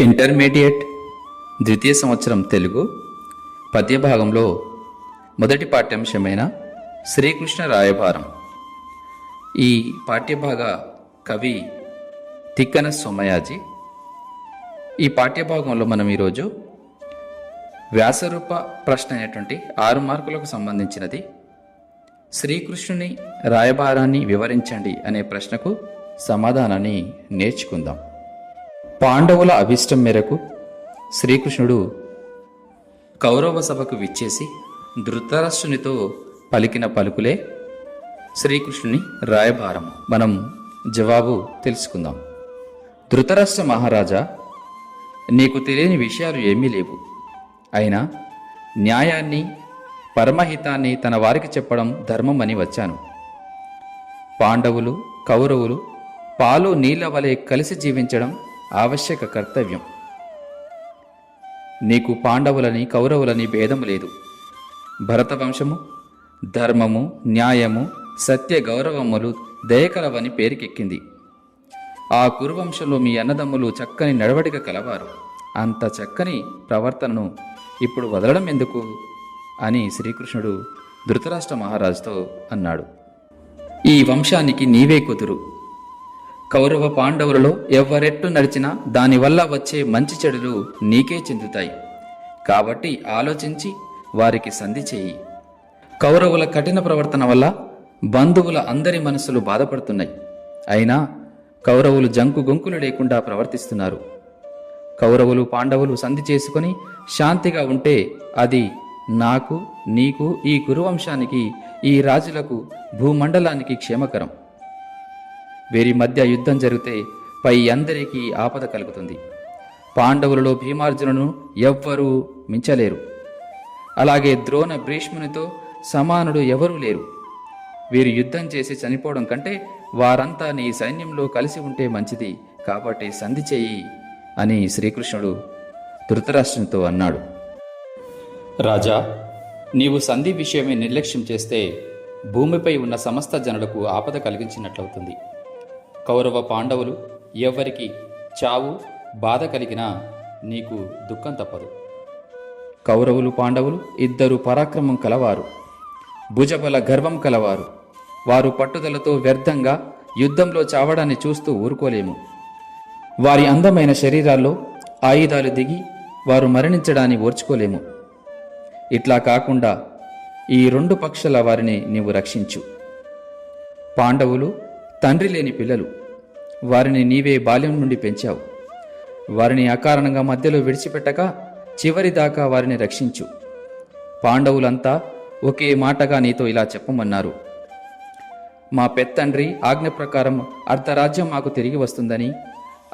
Intermediate ద్వితీయ సంవత్సరం తెలుగు పద్య భాగంలో మొదటి పాఠ్యాంశమైన శ్రీకృష్ణ రాయభారం. ఈ పాఠ్యభాగ కవి తిక్కన సోమయాజీ. ఈ పాఠ్యభాగంలో మనం ఈరోజు వ్యాసరూప ప్రశ్న అయినటువంటి ఆరు మార్కులకు సంబంధించినది శ్రీకృష్ణుని రాయభారాన్ని వివరించండి అనే ప్రశ్నకు సమాధానాన్ని నేర్చుకుందాం. పాండవుల అభిష్టం మేరకు శ్రీకృష్ణుడు కౌరవ సభకు విచ్చేసి ధృతరాష్ట్రునితో పలికిన పలుకులే శ్రీకృష్ణుని రాయబారం మనం జవాబు తెలుసుకుందాం. ధృతరాష్ట్ర మహారాజా నీకు తెలియని విషయాలు ఏమీ లేవు. అయినా న్యాయాన్ని పరమహితాన్ని తన వారికి చెప్పడం ధర్మం అని వచ్చాను. పాండవులు కౌరవులు పాలు నీళ్ళ వలె కలిసి జీవించడం ఆవశ్యక కర్తవ్యం. నీకు పాండవులని కౌరవులని భేదం లేదు. భరతవంశము ధర్మము న్యాయము సత్య గౌరవములు దయకలవని పేరుకెక్కింది. ఆ కురువంశంలో మీ అన్నదమ్ములు చక్కని నడవడిక కలవారు. అంత చక్కని ప్రవర్తనను ఇప్పుడు వదలడం ఎందుకు? అని శ్రీకృష్ణుడు ధృతరాష్ట్ర మహారాజుతో అన్నాడు. ఈ వంశానికి నీవే కుదురు. కౌరవ పాండవులలో ఎవరెట్టు నడిచినా దానివల్ల వచ్చే మంచి చెడులు నీకే చెందుతాయి. కాబట్టి ఆలోచించి వారికి సంధి చేయి. కౌరవుల కఠిన ప్రవర్తన వల్ల బంధువుల అందరి మనసులు బాధపడుతున్నాయి. అయినా కౌరవులు జంకు గొంకులు లేకుండా ప్రవర్తిస్తున్నారు. కౌరవులు పాండవులు సంధి చేసుకొని శాంతిగా ఉంటే అది నాకు నీకు ఈ కురువంశానికి ఈ రాజులకు భూమండలానికి క్షేమకరం. వీరి మధ్య యుద్ధం జరిగితే పై అందరికీ ఆపద కలుగుతుంది. పాండవులలో భీమార్జునను ఎవ్వరూ మించలేరు. అలాగే ద్రోణ భీష్మునితో సమానుడు ఎవరూ లేరు. వీరు యుద్ధం చేసి చనిపోవడం కంటే వారంతా నీ సైన్యంలో కలిసి ఉంటే మంచిది కాబట్టి సంధి చేయి అని శ్రీకృష్ణుడు ధృతరాష్ట్రునితో అన్నాడు. రాజా నీవు సంధి విషయమే నిర్లక్ష్యం చేస్తే భూమిపై ఉన్న సమస్త జనులకు ఆపద కలిగించినట్లవుతుంది. కౌరవ పాండవులు ఎవరికి చావు బాధ కలిగినా నీకు దుఃఖం తప్పదు. కౌరవులు పాండవులు ఇద్దరు పరాక్రమం కలవారు భుజబల గర్వం కలవారు. వారు పట్టుదలతో వ్యర్థంగా యుద్ధంలో చావడాన్ని చూస్తూ ఊరుకోలేము. వారి అందమైన శరీరాల్లో ఆయుధాలు దిగి వారు మరణించడాన్ని ఓర్చుకోలేము. ఇట్లా కాకుండా ఈ రెండు పక్షుల వారిని నీవు రక్షించు. పాండవులు తండ్రి లేని పిల్లలు. వారిని నీవే బాల్యం నుండి పెంచావు. వారిని అకారణంగా మధ్యలో విడిచిపెట్టక చివరి దాకా వారిని రక్షించు. పాండవులంతా ఒకే మాటగా నీతో ఇలా చెప్పమన్నారు. మా పెత్తండ్రి ఆజ్ఞ ప్రకారం అర్ధరాజ్యం మాకు తిరిగి వస్తుందని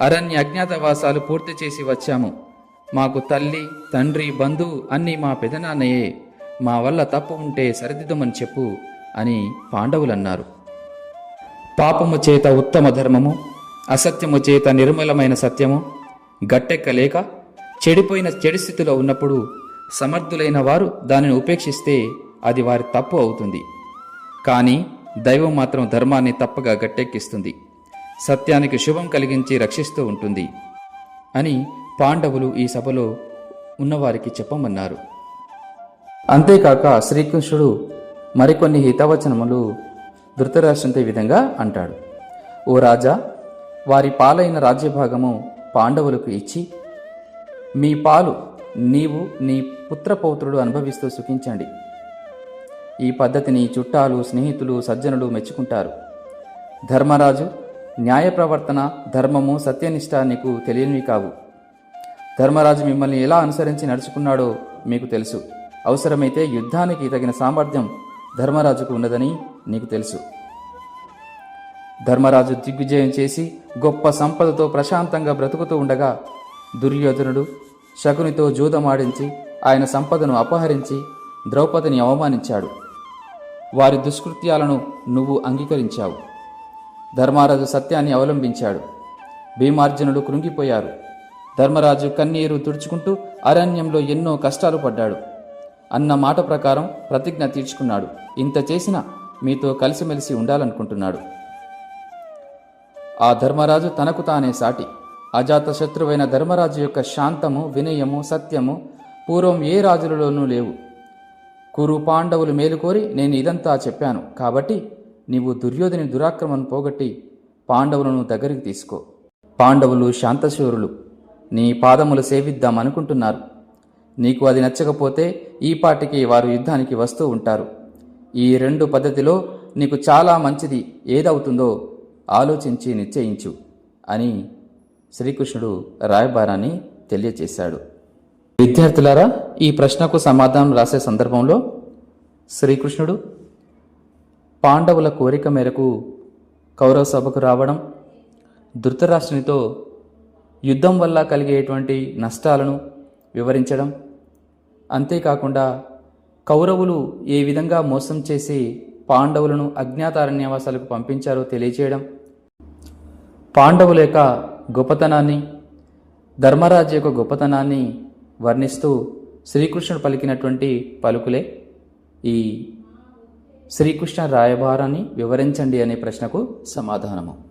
అరణ్య అజ్ఞాతవాసాలు పూర్తి చేసి వచ్చాము. మాకు తల్లి తండ్రి బంధువు అన్నీ మా పెదనాన్నయే. మా వల్ల తప్పు ఉంటే సరిదిద్దమని చెప్పు అని పాండవులన్నారు. పాపము చేత ఉత్తమ ధర్మము అసత్యము చేత నిర్మలమైన సత్యము గట్టెక్కలేక చెడిపోయిన చెడు స్థితిలో ఉన్నప్పుడు సమర్థులైన వారు దానిని ఉపేక్షిస్తే అది వారి తప్పు అవుతుంది. కానీ దైవం మాత్రం ధర్మాన్ని తప్పగా గట్టెక్కిస్తుంది. సత్యానికి శుభం కలిగించి రక్షిస్తూ ఉంటుంది అని పాండవులు ఈ సభలో ఉన్నవారికి చెప్పమన్నారు. అంతేకాక శ్రీకృష్ణుడు మరికొన్ని హితవచనములు ధృతరాష్ట్రంతో విధంగా అంటాడు. ఓ రాజా వారి పాలైన రాజ్యభాగము పాండవులకు ఇచ్చి మీ పాలు నీవు నీ పుత్రపౌత్రుడు అనుభవిస్తూ సుఖించండి. ఈ పద్ధతిని చుట్టాలు స్నేహితులు సజ్జనులు మెచ్చుకుంటారు. ధర్మరాజు న్యాయ ప్రవర్తన ధర్మము సత్యనిష్ట నీకు తెలియనివి కావు. ధర్మరాజు మిమ్మల్ని ఎలా అనుసరించి నడుచుకున్నాడో మీకు తెలుసు. అవసరమైతే యుద్ధానికి తగిన సామర్థ్యం ధర్మరాజుకు ఉన్నదని నీకు తెలుసు. ధర్మరాజు దిగ్విజయం చేసి గొప్ప సంపదతో ప్రశాంతంగా బ్రతుకుతూ ఉండగా దుర్యోధనుడు శకునితో జూదమాడించి ఆయన సంపదను అపహరించి ద్రౌపదిని అవమానించాడు. వారి దుష్కృత్యాలను నువ్వు అంగీకరించావు. ధర్మరాజు సత్యాన్ని అవలంబించాడు. భీమార్జునుడు కృంగిపోయారు. ధర్మరాజు కన్నీరు తుడుచుకుంటూ అరణ్యంలో ఎన్నో కష్టాలు పడ్డాడు. అన్న మాట ప్రకారం ప్రతిజ్ఞ తీర్చుకున్నాడు. ఇంత చేసినా మీతో కలిసిమెలిసి ఉండాలనుకుంటున్నాడు. ఆ ధర్మరాజు తనకు తానే సాటి. అజాతశత్రువైన ధర్మరాజు యొక్క శాంతము వినయము సత్యము పూర్వం ఏ రాజులలోనూ లేవు. కురు పాండవులు మేలుకోరి నేను ఇదంతా చెప్పాను. కాబట్టి నీవు దుర్యోధని దురాక్రమను పోగొట్టి పాండవులను దగ్గరికి తీసుకో. పాండవులు శాంతశూరులు. నీ పాదములు సేవిద్దామనుకుంటున్నారు. నీకు అది నచ్చకపోతే ఈ పాటికి వారు యుద్ధానికి వస్తూ ఉంటారు. ఈ రెండు పద్ధతిలో నీకు చాలా మంచిది ఏదవుతుందో ఆలోచించి నిశ్చయించు అని శ్రీకృష్ణుడు రాయబారాన్ని తెలియచేశాడు. విద్యార్థులారా ఈ ప్రశ్నకు సమాధానం రాసే సందర్భంలో శ్రీకృష్ణుడు పాండవుల కోరిక మేరకు కౌరవ సభకు రావడం ధృతరాష్ట్రునితో యుద్ధం వల్ల కలిగేటువంటి నష్టాలను వివరించడం అంతేకాకుండా కౌరవులు ఏ విధంగా మోసం చేసి పాండవులను అజ్ఞాతారణ్యవాసాలకు పంపించారో తెలియచేయడం పాండవుల యొక్క గొప్పతనాన్ని ధర్మరాజు యొక్క గొప్పతనాన్ని వర్ణిస్తూ శ్రీకృష్ణుడు పలికినటువంటి పలుకులే. ఈ శ్రీకృష్ణ రాయభారాన్ని వివరించండి అనే ప్రశ్నకు సమాధానము.